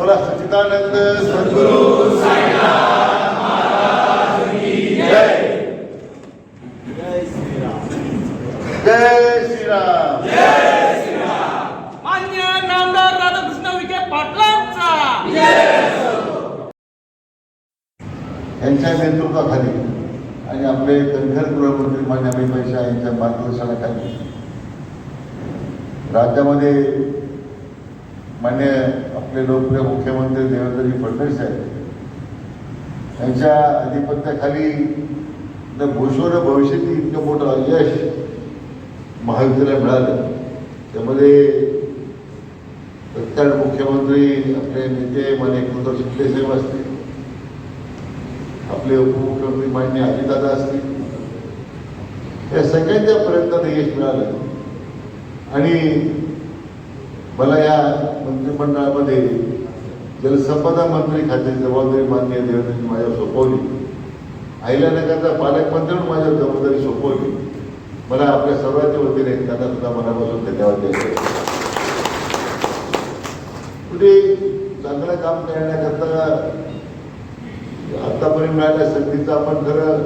बोला सच्चिदानंद सद्गुरु जय जय श्रीराम. मान्य नामदार राधाकृष्ण विखे पाटलांचा. यांच्या नेतृत्वाखाली आणि आपले धनगर गृहमंत्री मान्य अमित शाह यांच्या मार्गदर्शनाखाली. राज्यामध्ये मान्य आपले लोकप्रिय मुख्यमंत्री देवेंद्रजी फडणवीस आहेत यांच्या आधिपत्याखाली न भूषण भविष्यातील इतकं मोठं यश महायुतीला मिळालं. त्यामध्ये तत्काळ मुख्यमंत्री आपले नेते माने एकनाथ शिंदे साहेब असतील आपले उपमुख्यमंत्री मान्य अजितदादा असतील या सगळ्यांच्या प्रयत्नाने यश मिळालं. आणि मला या मंत्रिमंडळामध्ये जलसंपदा मंत्री खात्याची जबाबदारी मान्य देवेंद्रजी माझ्यावर सोपवली. अहिल्यानगरचा पालकमंत्री म्हणून माझ्यावर जबाबदारी सोपवली. मला आपल्या सर्वांच्या वतीने त्यांना सुद्धा मनापासून धन्यवाद द्यायचे कुठे चांगलं काम करण्याकरता आतापर्यंत मिळाल्या संधीचा आपण खरं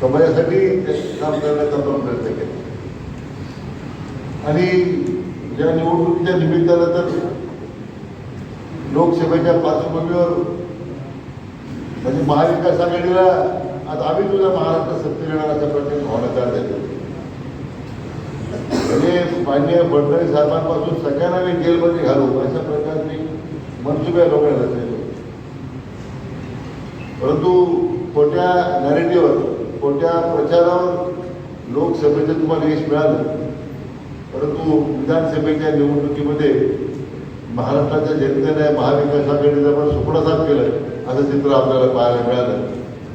समाजासाठी काम करण्याचा आपण प्रयत्न केला. आणि या निवडणुकीच्या निमित्तानं तर लोकसभेच्या पार्श्वभूमीवर म्हणजे महाविकास आघाडीला आज आम्ही तुझ्या महाराष्ट्र सत्तेत येणार अशा प्रकारे भावना तयार झाली म्हणजे मान्य फडणवीस साहेबांपासून सगळ्यांना मी जेलमध्ये घालू अशा प्रकारची मनसुबे लोकांना रचलेले परंतु खोट्या नॅरेटिव्हवर खोट्या प्रचारावर लोकसभेचं तुम्हाला यश मिळालं. परंतु विधानसभेच्या निवडणुकीमध्ये महाराष्ट्राच्या जनतेने महाविकास आघाडीचा पण सुपडा साफ केलं. असं चित्र आपल्याला पाहायला मिळालं.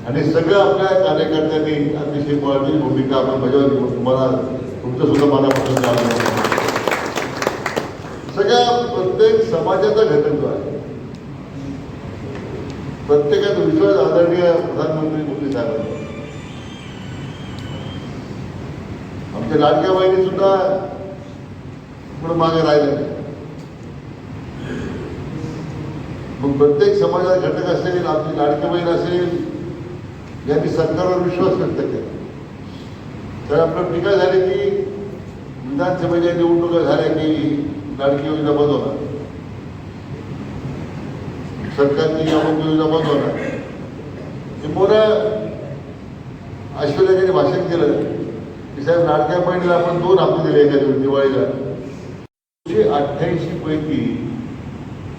आणि सगळं आपल्या कार्यकर्त्यांनी अतिशय महत्वाची भूमिका आपण बजावली. तुम्हाला तुमचं सुद्धा मनापासून सगळ्या प्रत्येक समाजाचा घटक जो आहे प्रत्येकाचा विश्वास आदरणीय प्रधानमंत्री मोदी साहेबांवर आमच्या लाडक्या बहिणी सुद्धा पण मागे राहिले. मग प्रत्येक समाजात घटक असेल आपली लाडकी बहीण असेल यांनी सरकारवर विश्वास व्यक्त केला. तर आपलं टीका झाली की विधानसभेच्या निवडणुका झाल्या की लाडकी योजना बंद होणार. सरकारची अमुक योजना बंद होणार. ते मोऱ्या ऐश्वर्याने भाषण केलं की साहेब लाडक्या बहिणीला आपण दोन हप्ते दिले एका दिवाळीला. एकशे अठ्ठ्याऐंशी पैकी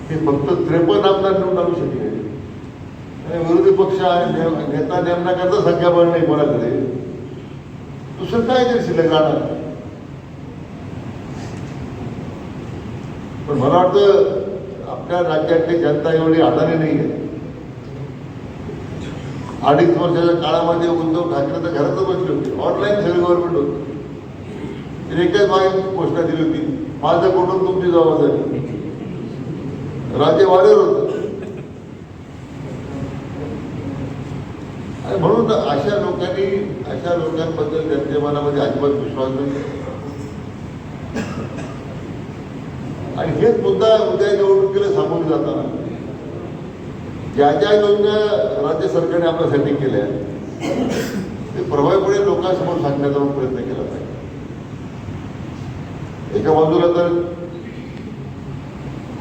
हे फक्त त्रेपन्न आमदार निवडून आणू शकले. आणि विरोधी पक्ष आहे, ने- नेता नेमण्याकरता संख्याबळ नाही कोणाकडे. दुसरं काय तरी शिल्लक राहणार? पण मला वाटतं आपल्या राज्यातली जनता एवढी अडाणी नाही आहे. अडीच वर्षाच्या काळामध्ये उद्धव ठाकरे तर घरातच बसले होते. ऑनलाईन सगळी गव्हर्नमेंट होती. एकच मागे घोषणा दिली होती. माझं कुटुंब तुमची जबाबदारी राजे वाढेल होत. आणि म्हणून अशा लोकांनी अशा लोकांबद्दल त्यांच्या मनामध्ये अजिबात विश्वास नाही. आणि हेच मुद्दा उद्या निवडणुकीला सामोरे जाताना. ज्या ज्या योजना राज्य सरकारने आपल्यासाठी केल्या ते प्रभावीपणे लोकांसमोर सांगण्याचा प्रयत्न केला पाहिजे. एका बाजूला तर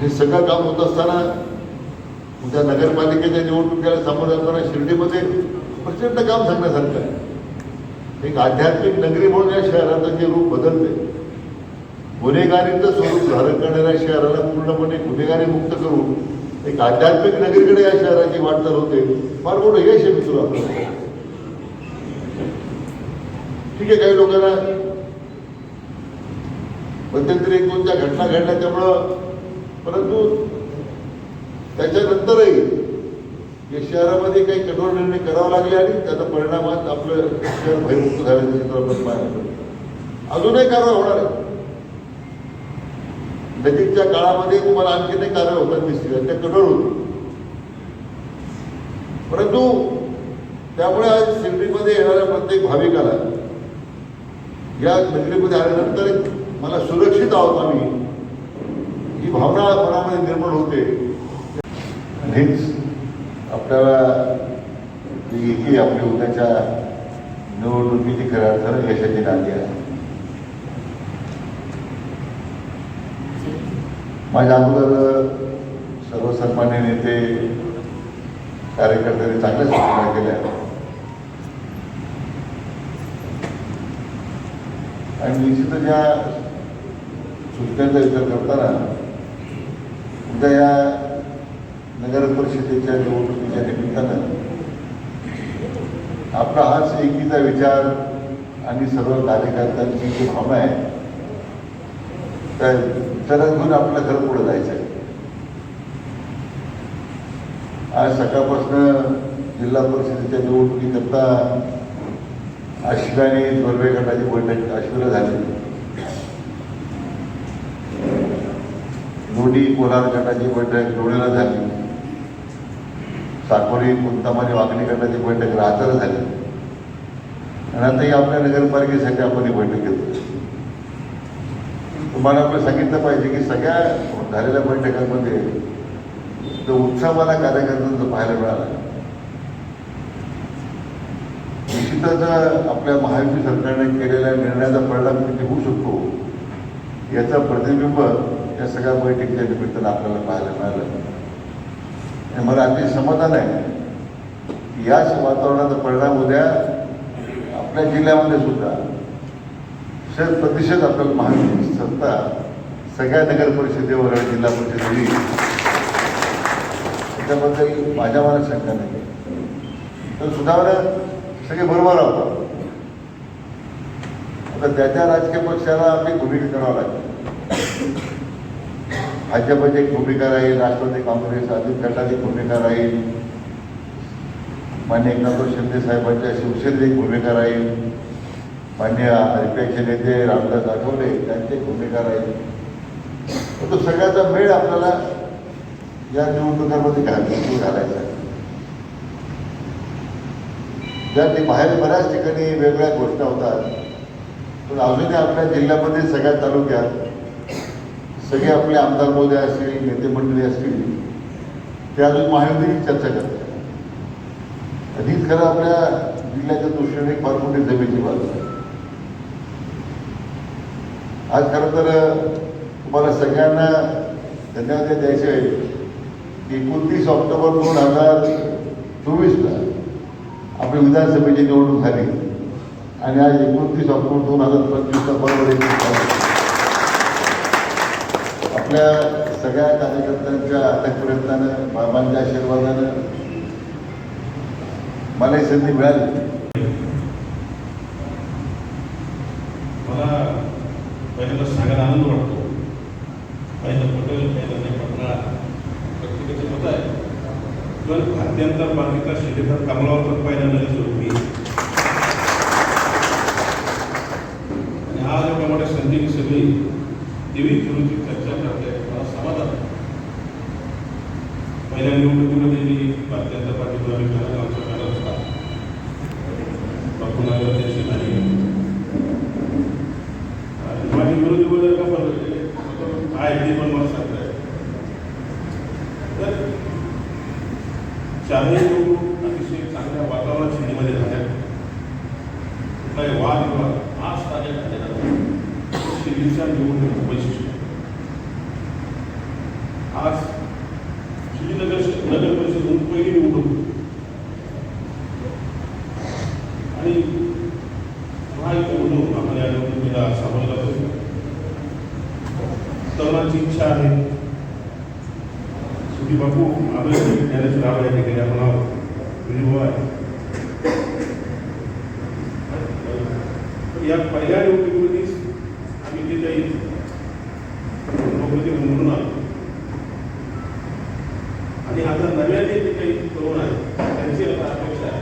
हे सगळं काम होत असताना उद्या नगरपालिकेच्या निवडणुकीला सामोरं जाताना शिर्डीमध्ये प्रचंड काम सांगण्यासारखं आहे. एक आध्यात्मिक नगरी म्हणून या शहराचं जे रूप बदलते गुन्हेगारीचं स्वरूप धारण करणाऱ्या शहराला पूर्णपणे गुन्हेगारी मुक्त करून एक आध्यात्मिक नगरीकडे या शहराची वाटचाल होते. फार मोठं यश आहे मित्र आपल्याला ठीक आहे काही लोकांना मध्यंतरी एक दोन घटना घडल्या त्यामुळं परंतु त्याच्यानंतरही या शहरामध्ये काही कठोर निर्णय करावे लागले आणि त्याचा परिणामात आपलं शहर भयमुक्त झाल्याचं चित्र आपण पाहिलं अजूनही कारवाई होणार आहे. नजीकच्या काळामध्ये तुम्हाला आणखीनही कारवाई होतात दिसतील. आणि त्या कठोर होतील. परंतु त्यामुळे आज शिर्डीमध्ये येणाऱ्या प्रत्येक भाविकाला या नगरीमध्ये आल्यानंतर मला सुरक्षित आहोत आम्ही. ही भावना मनामध्ये निर्माण होते. हेच आपल्याला येते आपली उद्याच्या निवडणुकीची खऱ्या अर्थानं यशाची नांदी आहे. माझ्या अगोदर सर्वसन्मान्य नेते कार्यकर्त्यांनी चांगल्या सूचना केल्या. आणि निश्चितच ज्या सूचनांचा विचार करताना उद्या या नगर परिषदेच्या निवडणुकीच्या निमित्तानं आपला हाच एकीचा विचार आणि सर्व कार्यकर्त्यांची जी भावना आहे त्या विचारात घेऊन आपल्याला घर पुढे जायचं आहे. आज सकाळपासून जिल्हा परिषदेच्या निवडणुकीकरता आशिला आणि गटाची बैठक आशिरा झाली. दोन्ही कोलार गटाची बैठक डोळेला झाली. साकोरी कुंतामानी वागणी गटाची बैठक राहताला झाली. आणि आताही आपल्या नगरपालिकेसाठी आपण ही बैठक घेतो तुम्हाला आपलं सांगितलं पाहिजे की सगळ्या झालेल्या बैठकांमध्ये जो उत्साह मला कार्यकर्त्यांचा पाहायला मिळाला. निश्चितच आपल्या महायुती सरकारने केलेल्या निर्णयाचा परिणाम किती होऊ शकतो याचा प्रतिबिंब या सगळ्या बैठकीच्या निमित्तानं आपल्याला पाहायला मिळालं. आणि मला अगदी समाधान आहे की याच वातावरणाचा परिणाम उद्या आपल्या जिल्ह्यामध्ये सुद्धा शत प्रतिशत आपल्याला माहिती सत्ता सगळ्या नगर परिषदेवर आणि जिल्हा परिषदेवर त्याच्याबद्दल माझ्या मनात शंका नाही. तर सुधारणा सगळे बरोबर आहोत. आता त्या त्या राजकीय पक्षाला आपली भूमिका करावं लागेल भाजपची एक भूमिका राहील राष्ट्रवादी काँग्रेस अजित गटाची भूमिका राहील. मान्य एकनाथ शिंदे साहेबांच्या शिवसेनेची एक भूमिका राहील. मान्य अध्यक्ष नेते रामदास आठवले त्यांची एक भूमिका राहील. तो सगळ्याचा मेळ आपल्याला या निवडणुकांमध्ये घालून घालायचा ज्या ते बाहेर बऱ्याच ठिकाणी वेगवेगळ्या घोषणा होतात पण अजूनही आपल्या जिल्ह्यामध्ये सगळ्या तालुक्यात सगळे आपले आमदार महोदय असतील नेते मंडळी असतील ते अजून महायुतीची चर्चा करतात. आणि हीच खरं आपल्या जिल्ह्याच्या दृष्टीने फार मोठी जमेची बाजू आहे. आज खरं तर तुम्हाला सगळ्यांना धन्यवाद द्यायचे आहे एकोणतीस ऑक्टोबर दोन हजार चोवीसला आपली विधानसभेची निवडणूक झाली आणि आज एकोणतीस ऑक्टोबर दोन हजार पंचवीसला बरोबर आपल्या सगळ्या कार्यकर्त्यांच्या अथक प्रयत्नानं बाबांच्या आशीर्वादानं मला ही संधी मिळाली. मला पहिल्यांदा सांगायला आनंद वाटतो. पहिलं पटेल पहिलं नाही पटणार. प्रत्येकाचं मत आहे. पण भारतीय जनता पार्टीचा शिलेदार कमलावर पण पहिल्यांदा सुरू मी. आणि आज एवढ्या मोठ्या संधी सगळी देवी गुरुची चर्चा करते मला समाधान आहे. गेल्या निवडणुकीमध्ये मी भारतीय जनता पार्टीवर आम्ही आमचा काढत होता बापूनगर त्याची नाही? माझे विरोधी वगैरे का पण काय ते पण मला सांगताय तर चारही लोक अतिशय चांगल्या वातावरणात शिडीमध्ये झाल्या कुठलाही वाद विवाद आज ताज्या झालेला नाही. शिर्डीच्या निवडणूक वैशिष्ट्य आज शिर्डी नगर नगर परिषद पहिली निवडणूक आणि महायुती म्हणून आपण या निवडणुकीला सामोरं जातो तरुणांची इच्छा आहे सुधी बापू आदर्श ज्ञानेश्वर या ठिकाणी आपण आहोत विजयभाऊ आहे या पहिल्या आम्ही काही म्हणून आलो आणि आता नव्या जे काही तरुण आहेत त्यांची आता अपेक्षा आहे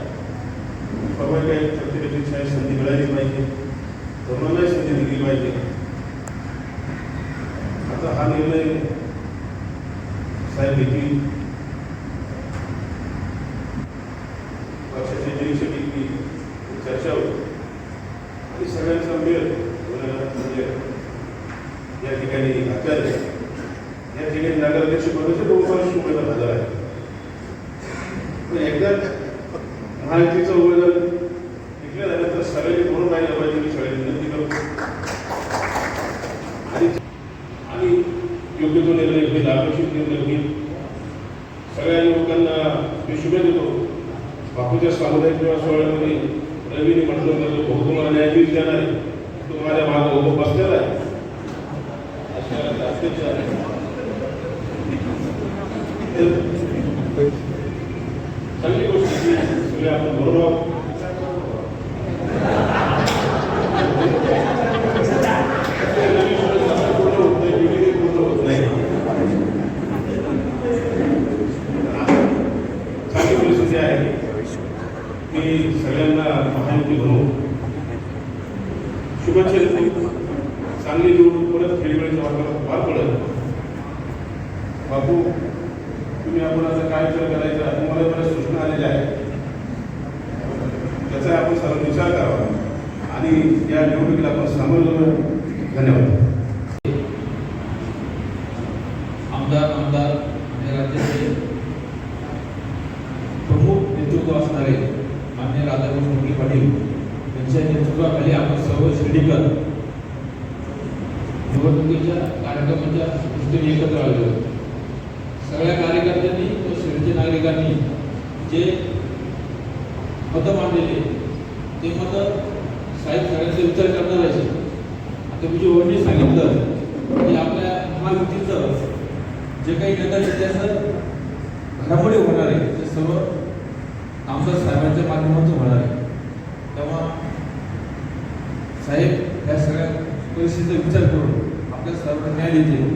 परवा काही प्रत्येकाची संधी मिळाली पाहिजे तरुणांनाही संधी दिली पाहिजे आता हा निर्णय साहेब पक्षाच्या निरीक्षक चर्चा होती. आणि सगळ्यांचा मेळ म्हणजे या ठिकाणी अत्यार या ठिकाणी नगराध्यक्ष पदाचे बहुतांश उमेदवार हजर आहे पण एकदा महायुतीचा उमेदवार निघलं झाल्यानंतर सगळ्यांनी म्हणून पाहिलं पाहिजे मी सगळ्यांनी विनंती करतो आणि आणि योग्य तो निर्णय घेईल आकर्षित निर्णय घेईल सगळ्या युवकांना मी शुभे देतो. बापूच्या सामुदायिक विवाह सोहळ्यामध्ये रवीने म्हटलं होतं तो तुम्हाला न्यायाधीश देणार आहे. तो माझ्या मागं उभं बसलेला आहे. चांगली गोष्ट. सगळे आपण बरोबर आहोत. पूर्ण होत नाही, unity पूर्ण होत नाही. चांगली परिस्थिती आहे मी सगळ्यांना महायुती बनवू शुभेच्छा देतो. चांगली निवडणूक परत खेळीमेळीच्या वातावरणात पार पडत बापू तुम्ही आपण आता काय विचार करायचा तुम्हाला बऱ्याच सूचना आलेल्या आहेत. त्याचा आपण सर्व विचार करावा. आणि या निवडणुकीला आपण सामोरं धन्यवाद आमदार आमदार आणि राज्याचे प्रमुख नेतृत्व असणारे मान्य राधाकृष्ण विखे पाटील यांच्या नेतृत्वाखाली आपण सर्व शिर्डीकर निवडणुकीच्या कार्यक्रमाच्या दृष्टीने एकत्र आलेलो सगळ्या कार्यकर्त्यांनी व शिर्डीच्या नागरिकांनी जे मतं मांडलेले ते मतं साहेब सगळ्यांचा विचार करणार आहे आता मी जे वर्णी सांगितलं की आपल्या महायुतीचं जे काही नेता त्याचं घडामोडी होणार आहे. ते सर्व आमदार साहेबांच्या माध्यमातून होणार आहे. तेव्हा साहेब या सगळ्या परिस्थितीचा विचार करून आपल्या सर्वांना न्याय देतील.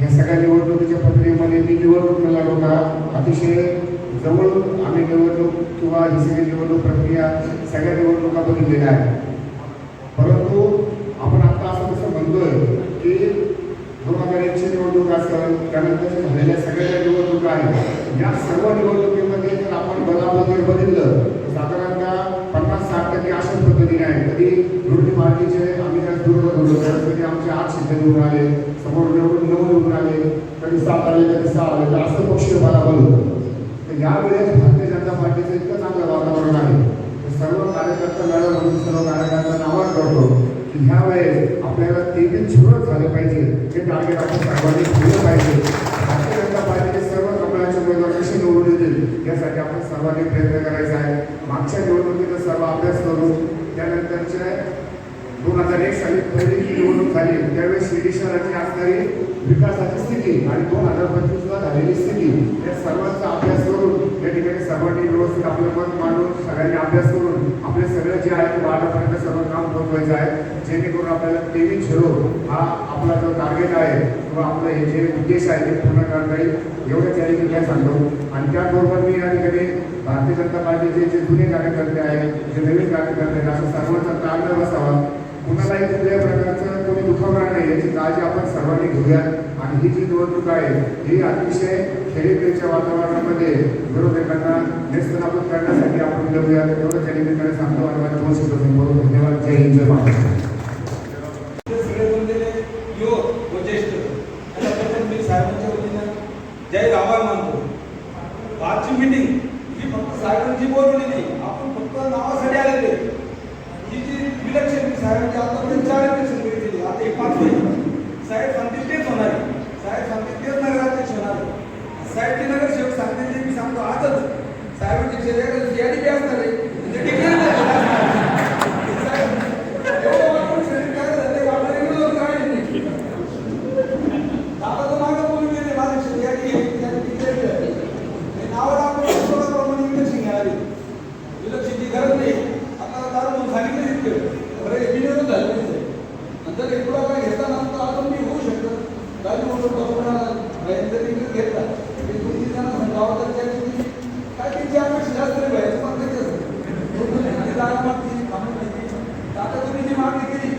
या सगळ्या निवडणुकीच्या प्रक्रियेमध्ये अतिशय जवळ आम्ही निवडणूक किंवा ही सगळी प्रक्रिया सगळ्या निवडणुका बघितलेल्या आहेत. झालेल्या सगळ्या निवडणुका आहेत. या सर्व निवडणुकीमध्ये जर आपण बदलाव जर बघितलं तर साधारणतः पन्नास साठ टक्के अशाच पद्धतीने आहे कधी विरोधी पार्टीचे आम्ही त्यात दूर बोललो त्यावेळेस कधी आमचे आठ शिंदे निवडून आले समोर निवडून नऊ निवडून आले कधी सात आले कधी सहा आले तर असं पक्ष बलाबल होतं. तर यावेळेस भारतीय जनता पार्टीचं इतकं चांगलं वातावरण आहे. सर्व कार्यकर्ता मॅडम म्हणून सर्व कार्यकर्त्यांना आवाहन करतो की ह्या वेळेस आपल्याला तेवीस झुरत झालं पाहिजे. हे टार्गेट आपण सर्वांनी ठेवलं पाहिजे भारतीय जनता पार्टीचे सर्व कमळाचे उमेदवार कसे निवडून येतील यासाठी आपण सर्वांनी प्रयत्न करायचा आहे. मागच्या निवडणुकीचा सर्व अभ्यास करू त्यानंतरच्या दोन हजार एक साली पहिली जी निवडणूक झाली त्यावेळेस शिर्डी शहराची असणारी विकासाची स्थिती आणि दोन हजार पंचवीसला झालेली स्थिती या सर्वांचा अभ्यास करून या ठिकाणी सर्वांनी व्यवस्थित आपलं मत मांडून सगळ्यांनी अभ्यास करून आपले सगळं जे आहे ते वाटापर्यंत सर्व काम पोहोचवायचं आहे. जेणेकरून आपल्याला तेवीस झिरो हा आपला जो टार्गेट आहे किंवा आपलं हे जे उद्देश आहे ते पूर्ण करता येईल. एवढंच या ठिकाणी काय सांगतो. आणि त्याचबरोबर मी या ठिकाणी भारतीय जनता पार्टीचे जे जुने कार्यकर्ते आहेत जे नवीन कार्यकर्ते आहेत असं सर्वांचा ताळमेळ बसावा कुणालाही कुठल्याही प्रकारचं कोणी दुखावणार नाही याची काळजी आपण सर्वांनी घेऊया. आणि ही जी निवडणूक आहे ही अतिशय खेळीपेच्या वातावरणामध्ये विरोधकांना निस्तनाबूत करण्यासाठी आपण घेऊयात एवढंच या निमित्ताने सांगतो. आणि माझ्या दोन शब्द संपवतो. धन्यवाद. जय हिंद. जय महाराष्ट्र. ते सगळे आभार मानतो आजची मीटिंग ही फक्त साहेबांची बोलवलेली आपण फक्त नावासाठी आलेले ही जी इलेक्शन साहेबांची आतापर्यंत चार इलेक्शन केली आता एक पाच साहेब सांगतील तेच होणार आहे. साहेब सांगतील तेच नगराध्यक्ष होणार आहे. साहेब ते नगरसेवक सांगतील ते मी सांगतो आजच. साहेबांची यादी बी असणार आहे म्हणजे declare नाही होणार. साहेब, एवढं जागा मागची थांबून घ्यायची आता तुम्ही जी मागणी केली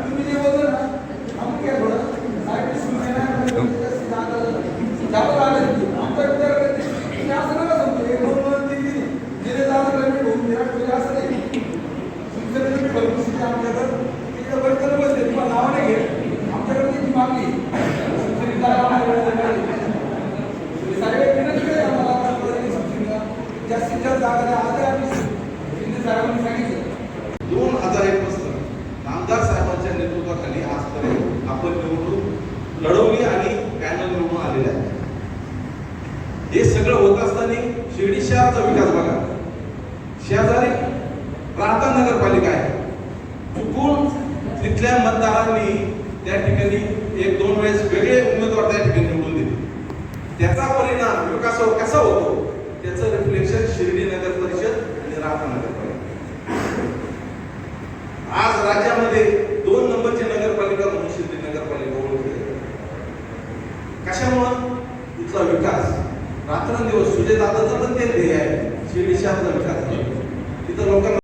तुम्ही जे बोलतो ना थांबून घ्या थोडं साहेब शिवसेना जागा जागा लागेल आमचा विचार करते तुम्ही असं नका समजू एक दोन दोन तीन तीन जिथे जागा पेमेंट होऊन विराट कोहली असं नाही शिवसेनेची तिकडे नाव नाही घे आमच्याकडे त्याची मागणी. साहेब विनंती आहे आम्हाला. आता जास्तीत जास्त जागा द्या आज आम्ही शिंदे साहेबांनी सांगितलं दोन हजार एक पासून नामदार साहेबांच्या नेतृत्वाखाली आजपर्यंत आपण निवडणूक लढवली आणि पॅनल निवडून आलेले आहे हे सगळं होत असताना शिर्डी शहराचा विकास बघा. शेजारी प्रांता नगरपालिका आहे. चुकून तिथल्या मतदारांनी त्या ठिकाणी एक दोन वेळेस वेगळे उमेदवार त्या ठिकाणी निवडून दिले. त्याचा परिणाम विकासावर कसा होतो त्याचं रिफ्लेक्शन शिर्डी नगर परिषद आणि राहता नगरपालिका आज राज्यामध्ये